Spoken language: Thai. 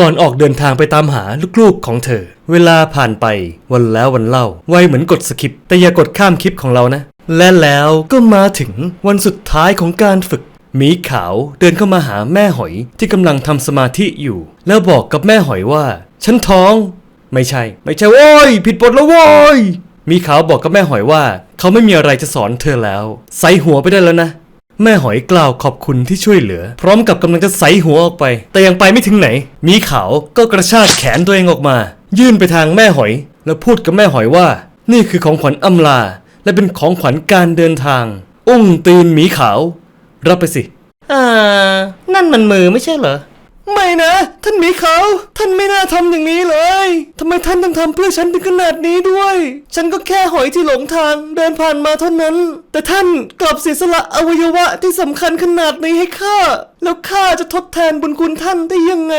ก่อนออกเดินทางไปตามหาลูกๆของเธอ เวลาผ่านไปวันแล้ววันเล่า ไวเหมือนกดสคิป แต่อย่ากดข้ามคลิปของเรานะ และแล้วก็มาถึงวันสุดท้ายของการฝึกหมีขาวเดินเข้ามาหาแม่หอยที่กำลังทำสมาธิอยู่ แล้วบอกกับแม่หอยว่า ฉันท้อง ไม่ใช่ ไม่ใช่โว้ยผิดบทแล้วโว้ยมีขาวบอกกับแม่หอยว่า เขาไม่มีอะไรจะสอนเธอแล้ว ใส่หัวไปได้แล้วนะ แม่หอยกล่าวขอบคุณที่ช่วยเหลือ พร้อมกับกำลังจะใส่หัวออกไป แต่ยังไปไม่ถึงไหนหมีขาวก็กระชากแขนตัวเองออกมา ยื่นไปทางแม่หอย แล้วพูดกับแม่หอยว่า นี่คือของขวัญอำลา และเป็นของขวัญการเดินทาง อุ้งตีนหมีขาว รับไปสิ อ่า นั่นมันมือไม่ใช่เหรอ ไม่นะ ท่านหมีขาว ท่านไม่น่าทำอย่างนี้เลยทำไม ท่านต้องทำเพื่อฉันถึงขนาดนี้ด้วย ฉันก็แค่หอยที่หลงทางเดินผ่านมาเท่านั้น แต่ท่านกลับเสียสละอวัยวะที่สำคัญขนาดนี้ให้ข้า แล้วข้าจะทดแทนบุญคุณท่านได้ยังไง